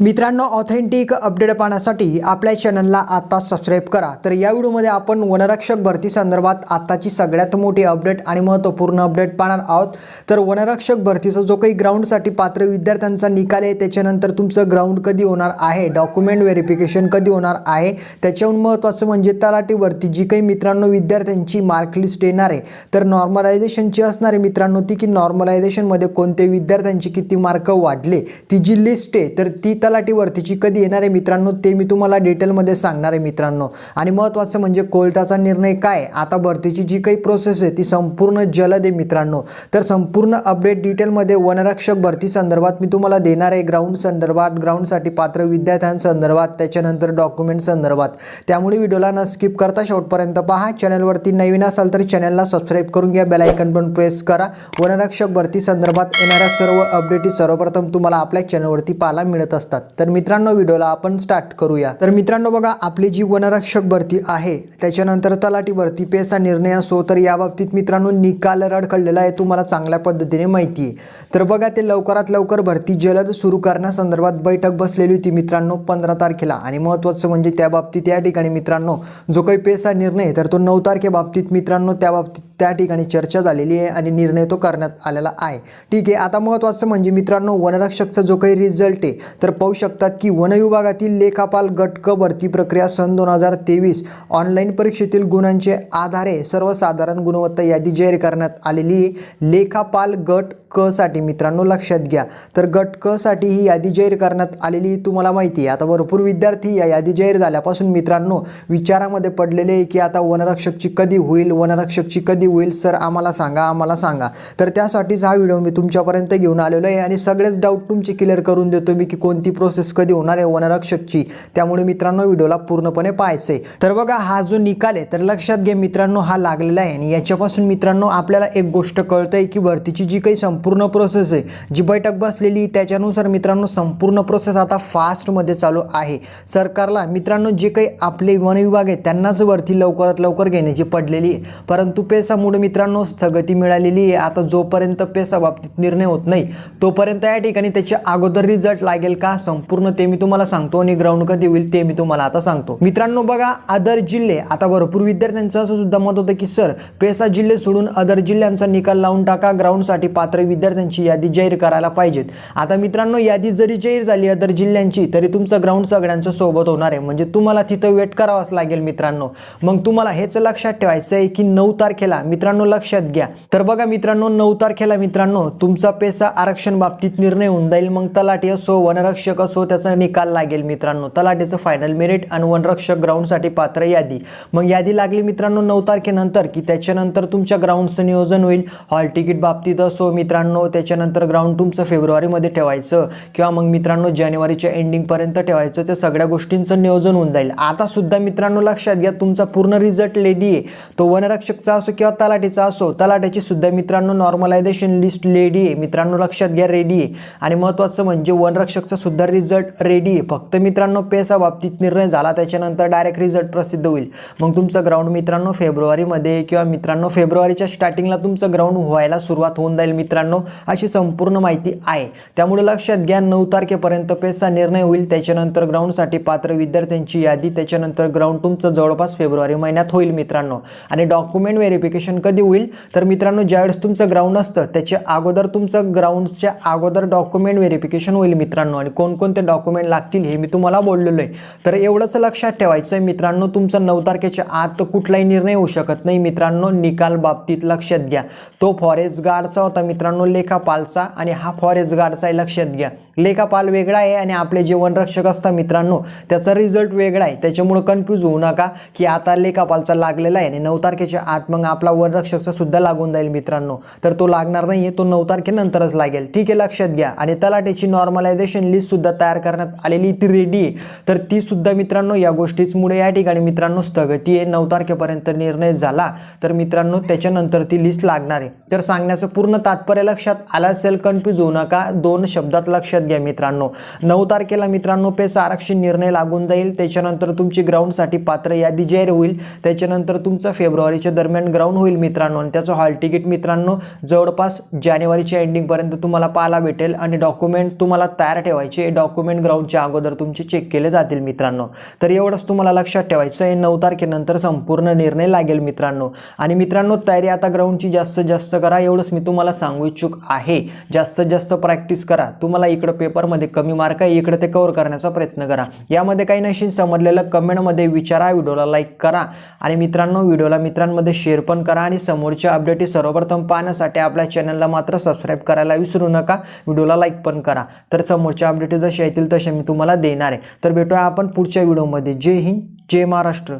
मित्रांनो authentic update पाहण्यासाठी आपल्या चॅनलला आत्ता सबस्क्राईब करा. तर या व्हिडिओमध्ये आपण वनरक्षक भरती संदर्भात आत्ताची सगळ्यात मोठी अपडेट आणि महत्त्वपूर्ण अपडेट पाहणार आहोत. तर वनरक्षक भरतीचा जो काही ग्राउंडसाठी पात्र विद्यार्थ्यांचा निकाल आहे त्याच्यानंतर तुमचं ग्राउंड कधी होणार आहे डॉक्युमेंट व्हेरिफिकेशन कधी होणार आहे त्याच्याहून महत्त्वाचं म्हणजे तलाठी भरती जी काही मित्रांनो विद्यार्थ्यांची मार्कलिस्ट येणार आहे. तर नॉर्मलायझेशनची असणारे मित्रांनो ती की नॉर्मलायझेशनमध्ये कोणते विद्यार्थ्यांची किती मार्क वाढले ती जी लिस्ट आहे तर ती तलाठी कधी येणार आहे मित्रांनो ते मी तुम्हाला डिटेलमध्ये सांगणार आहे मित्रांनो. आणि महत्त्वाचं म्हणजे कोर्टाचा निर्णय काय? आता भरतीची जी काही प्रोसेस आहे ती संपूर्ण जलद आहे मित्रांनो. तर संपूर्ण अपडेट डिटेलमध्ये वनरक्षक भरती संदर्भात मी तुम्हाला देणार आहे. ग्राउंड संदर्भात ग्राउंडसाठी पात्र विद्यार्थ्यांसंदर्भात त्याच्यानंतर डॉक्युमेंट संदर्भात. त्यामुळे व्हिडिओला न स्किप करता शेवटपर्यंत पहा. चॅनलवरती नवीन असाल तर चॅनलला सबस्क्राईब करून घ्या. बेलायकन पण प्रेस करा. वनरक्षक भरती संदर्भात येणाऱ्या सर्व अपडेटी सर्वप्रथम तुम्हाला आपल्या चॅनलवरती पाहायला मिळत असतात. तर मित्रांनो व्हिडिओला आपण स्टार्ट करूया. तर मित्रांनो बघा आपली जी वनरक्षक भरती आहे त्याच्यानंतर तलाठी भरती पेसा निर्णय असो तर याबाबतीत मित्रांनो निकाल रडखडलेला आहे तुम्हाला चांगल्या पद्धतीने माहिती आहे. तर बघा ते लवकरात लवकर भरती जलद सुरू करण्यासंदर्भात बैठक बसलेली होती मित्रांनो पंधरा तारखेला. आणि महत्त्वाचं म्हणजे त्या बाबतीत या ठिकाणी मित्रांनो जो काही पेसा निर्णय तर तो नऊ तारखेबाबतीत मित्रांनो त्या बाबतीत त्या ठिकाणी चर्चा झालेली आहे आणि निर्णय तो करण्यात आलेला आहे. ठीक आहे आता महत्त्वाचं म्हणजे मित्रांनो वनरक्षकचा जो काही रिझल्ट आहे तर पाहू शकतात की वन विभागातील लेखापाल गट क भरती प्रक्रिया सन दोन हजार तेवीस ऑनलाईन परीक्षेतील गुणांचे आधारे सर्वसाधारण गुणवत्ता यादी जाहीर करण्यात आलेली आहे लेखापाल गट क साठी मित्रांनो लक्षात घ्या. तर गट क साठी ही यादी जाहीर करण्यात आलेली तुम्हाला माहिती आहे. आता भरपूर विद्यार्थी या यादी जाहीर झाल्यापासून मित्रांनो विचारामध्ये पडलेले आहे की आता वनरक्षकची कधी होईल वनरक्षकची कधी होईल सर आम्हाला सांगा आम्हाला सांगा. तर त्यासाठीच हा व्हिडिओ मी तुमच्यापर्यंत घेऊन आलेलो आहे आणि सगळेच डाऊट तुमचे क्लिअर करून देतो मी की कोणती प्रोसेस कधी होणार आहे वनरक्षकची त्यामुळे मित्रांनो व्हिडिओला पूर्णपणे पाहायचं आहे तर बघा हा जो निकाल आहे तर लक्षात घ्या मित्रांनो हा लागलेला आहे. आणि याच्यापासून मित्रांनो आपल्याला एक गोष्ट कळतंय की भरतीची जी काही संपूर्ण प्रोसेस आहे जी बैठक बसलेली त्याच्यानुसार मित्रांनो संपूर्ण प्रोसेस आता फास्टमध्ये चालू आहे. सरकारला मित्रांनो जे काही आपले वन विभाग आहे त्यांनाच वरती लवकरात लवकर घेण्याची पडलेली आहे. परंतु पेसामुळे मित्रांनो स्थगती मिळालेली आहे. आता जोपर्यंत पेसा बाबतीत निर्णय होत नाही तोपर्यंत या ठिकाणी त्याच्या अगोदर रिझल्ट लागेल का? संपूर्ण ते मी तुम्हाला सांगतो आणि ग्राउंड कधी होईल ते मी तुम्हाला आता सांगतो. मित्रांनो बघा अदर जिल्हे आता भरपूर विद्यार्थ्यांचं असं सुद्धा मत होतं की सर पेसा जिल्हे सोडून अदर जिल्ह्यांचा निकाल लावून टाका ग्राउंडसाठी पात्र विद्यार्थ्यांची यादी जाहीर करायला पाहिजेत. आता मित्रांनो यादी जरी जाहीर झाली अदर जिल्ह्यांची तरी तुमचं ग्राउंड सगळ्यांचं सोबत होणार आहे. म्हणजे तुम्हाला तिथं वेट करावाच लागेल मित्रांनो. मग तुम्हाला हेच लक्षात ठेवायचं आहे की नऊ तारखेला मित्रांनो लक्षात घ्या. तर बघा मित्रांनो नऊ तारखेला मित्रांनो तुमचा पेसा आरक्षण बाबतीत निर्णय होऊन जाईल. मग तलाठी असो वनरक्षक असो त्याचा निकाल लागेल मित्रांनो. तलाठीचं फायनल मेरिट आणि वनरक्षक ग्राउंडसाठी पात्र यादी. मग यादी लागली मित्रांनो नऊ तारखेनंतर की त्याच्यानंतर तुमच्या ग्राउंडचं नियोजन होईल. हॉल तिकीट बाबतीत असो मित्रांनो त्याच्यानंतर ग्राउंड तुमचं फेब्रुवारीमध्ये ठेवायचं. किंवा मग मित्रांनो जानेवारीच्या एंडिंगपर्यंत ठेवायचं. त्या सगळ्या गोष्टींचं नियोजन होऊन जाईल. आता सुद्धा मित्रांनो लक्षात घ्या तुमचा पूर्ण रिझल्ट लेडी आहे. तो वनरक्षकचा असो किंवा तलाठीचा असो तलाठ्याची सुद्धा मित्रांनो नॉर्मलायझेशन लिस्ट लेडी आहे. मित्रांनो लक्षात घ्या रेडी आहे. आणि महत्त्वाचं म्हणजे वनरक्षकचा सुद्धा रिझल्ट रेडी आहे. फक्त मित्रांनो पेसा बाबतीत निर्णय झाला त्याच्यानंतर डायरेक्ट रिझल्ट प्रसिद्ध होईल. मग तुमचं ग्राउंड मित्रांनो फेब्रुवारीमध्ये किंवा मित्रांनो फेब्रुवारीच्या स्टार्टिंगला तुमचं ग्राउंड व्हायला सुरुवात होऊन जाईल मित्रांनो अशी संपूर्ण माहिती आहे. त्यामुळे लक्षात घ्या नऊ तारखेपर्यंत पेसा निर्णय होईल त्याच्यानंतर ग्राउंडसाठी पात्र विद्यार्थ्यांची यादी त्याच्यानंतर ग्राउंड तुमचं जवळपास फेब्रुवारी महिन्यात होईल मित्रांनो. आणि डॉक्युमेंट व्हेरिफिकेशन कधी होईल? तर मित्रांनो ज्यावेळेस तुमचं ग्राउंड असतं त्याच्या अगोदर तुमचं ग्राउंडच्या अगोदर डॉक्युमेंट व्हेरिफिकेशन होईल मित्रांनो. आणि कोणकोणते डॉक्युमेंट लागतील हे मी तुम्हाला बोललेलो आहे. तर एवढंच लक्षात ठेवायचं आहे मित्रांनो तुमचं नऊ तारखेच्या आत कुठलाही निर्णय होऊ शकत नाही. मित्रांनो निकाल बाबतीत लक्षात घ्या. तो फॉरेस्ट गार्डचा होता मित्रांनो लेखापालचा. आणि हा फॉरेस्ट गार्डचा आहे लक्षात घ्या. लेखापाल वेगळा आहे आणि आपले जे वनरक्षक असतात मित्रांनो त्याचा रिझल्ट वेगळा आहे. त्याच्यामुळं कन्फ्यूज होऊ नका की आता लेखापालचा लागलेला आहे आणि नऊ तारखेच्या आत मग आपला वनरक्षकचा सुद्धा लागून जाईल मित्रांनो. तर तो लागणार नाही आहे तो नऊ तारखेनंतरच लागेल. ठीक आहे लक्षात घ्या. आणि तलाट्याची नॉर्मलायझेशन लिस्ट सुद्धा तयार करण्यात आलेली ती रेडी आहे. तर ती सुद्धा मित्रांनो या गोष्टीचमुळे या ठिकाणी मित्रांनो स्थगती आहे. नऊ तारखेपर्यंत निर्णय झाला तर मित्रांनो त्याच्यानंतर ती लिस्ट लागणार आहे. तर सांगण्याचं पूर्ण तात्पर्य लक्षात आलं असेल कन्फ्यूज होऊ नका. दोन शब्दात लक्षात घ्या मित्रांनो. नऊ तारखेला मित्रांनो पेस आरक्षण निर्णय लागून जाईल. त्याच्यानंतर तुमची ग्राउंडसाठी पात्र यादी जाहीर होईल. त्याच्यानंतर तुमचं फेब्रुवारीच्या दरम्यान ग्राउंड होईल मित्रांनो. आणि त्याचं हॉल तिकीट मित्रांनो जवळपास जानेवारीच्या एंडिंगपर्यंत तुम्हाला पाहायला भेटेल आणि डॉक्युमेंट तुम्हाला तयार ठेवायचे. डॉक्युमेंट ग्राउंडच्या अगोदर तुमचे चेक केले जातील मित्रांनो. तर एवढंच तुम्हाला लक्षात ठेवायचं आहे. नऊ तारखेनंतर संपूर्ण निर्णय लागेल मित्रांनो. आणि मित्रांनो तयारी आता ग्राउंडची जास्तीत जास्त करा. एवढंच मी तुम्हाला सांगू इच्छुक आहे. जास्तीत जास्त प्रॅक्टिस करा. तुम्हाला इकडं पेपरमध्ये कमी मार्क आहे इकडे ते कव्हर करण्याचा प्रयत्न करा. यामध्ये काही नशीन समजलेलं कमेंटमध्ये विचारा व्हिडिओला लाईक करा. आणि मित्रांनो व्हिडिओला मित्रांमध्ये शेअर पण करा आणि समोरच्या अपडेटी सर्वप्रथम पाहण्यासाठी आपल्या चॅनलला मात्र सबस्क्राईब करायला विसरू नका. व्हिडिओला लाईक पण करा. तर समोरच्या अपडेटी जसे येतील तसे मी तुम्हाला देणार आहे. तर भेटूया आपण पुढच्या व्हिडिओमध्ये जय हिंद जय महाराष्ट्र.